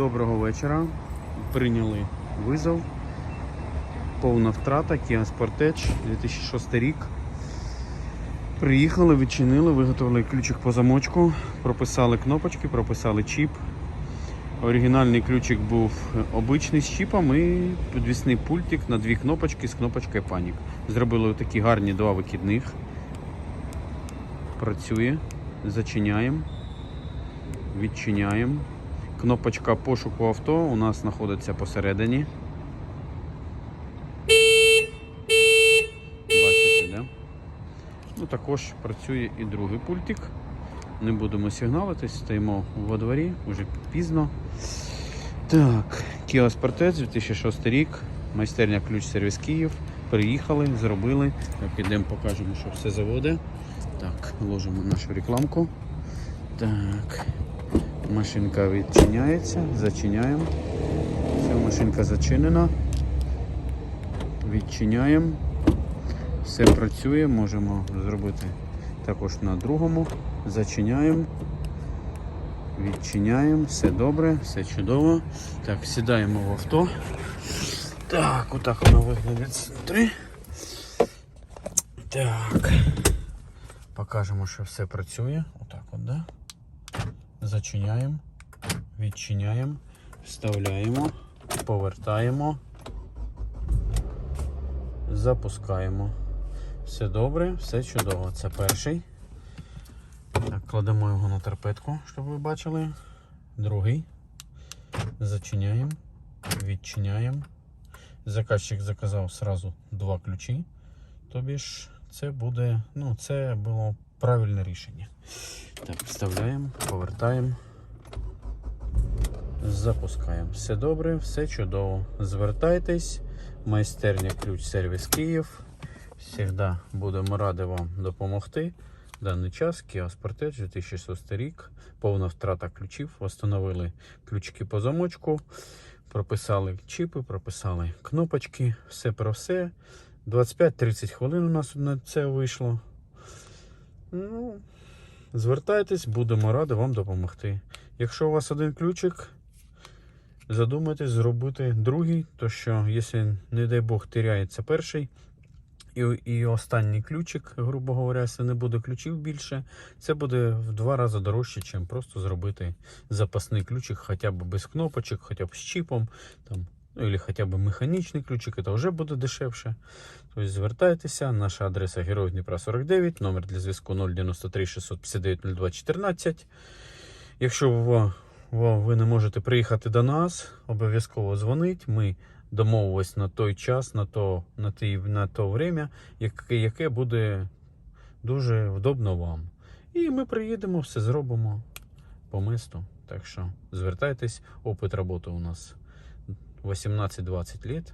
Доброго вечора. Прийняли визов. Повна втрата Kia Sportage 2006 рік. Приїхали, відчинили, виготовили ключик по замочку, прописали кнопочки, прописали чіп. Оригінальний ключик був обичний з чіпом і підвісний пультик на дві кнопочки з кнопочкою панік. Зробили такі гарні два викидних. Працює. Зачиняємо. Відчиняємо. Кнопочка пошуку авто у нас знаходиться посередині. Бачите? Ну, також працює і другий пультик. Не будемо сигналитись, стоїмо во дворі, вже пізно. Так, Kia Sportage 2006 рік, майстерня ключ сервіс Київ. Приїхали, зробили. Так, ідемо, покажемо, що все заводе. Так, ложимо нашу рекламку. Так. Машинка відчиняється, зачиняємо. Все, машинка зачинена. Відчиняємо. Все працює, можемо зробити також на другому. Зачиняємо. Відчиняємо, все добре, все чудово. Так, сідаємо в авто. Так, отак воно виглядає центри. Так. Покажемо, що все працює. Отак от, да? Зачиняємо, відчиняємо, вставляємо, повертаємо, запускаємо. Все добре, все чудово. Це перший. Так, кладемо його на терпетку, щоб ви бачили. Другий. Зачиняємо, відчиняємо. Заказчик заказав сразу два ключі. Тобі ж це буде, ну, це було правильне рішення. Так, вставляємо, повертаємо. Запускаємо. Все добре, все чудово. Звертайтесь. Майстерня ключ сервіс Київ. Завжди будемо раді вам допомогти. Даний час Kia Sportage 2006 рік. Повна втрата ключів. Встановили ключики по замочку. Прописали чіпи, прописали кнопочки. Все про все. 25-30 хвилин у нас на це вийшло. Ну, Звертайтесь, будемо раді вам допомогти. Якщо у вас один ключик, задумайтесь зробити другий, то що, якщо, не дай Бог, теряється перший, і, і останній ключик, грубо говоря, якщо не буде ключів більше, це буде в два рази дорожче, ніж просто зробити запасний ключик, хоча б без кнопочок, хоча б з чіпом, там, ну, або хоча б механічний ключик, це вже буде дешевше. Тобто звертайтеся, наша адреса Героїв Дніпра 49, номер для зв'язку 093 659 02 14. Якщо ви, ви, не можете приїхати до нас, обов'язково дзвонить. Ми домовимось на той час, на то, на ті, на то время, яке, яке буде дуже вдобно вам. І ми приїдемо, все зробимо по місту. Так що звертайтесь, опит роботи у нас 18-20 лет.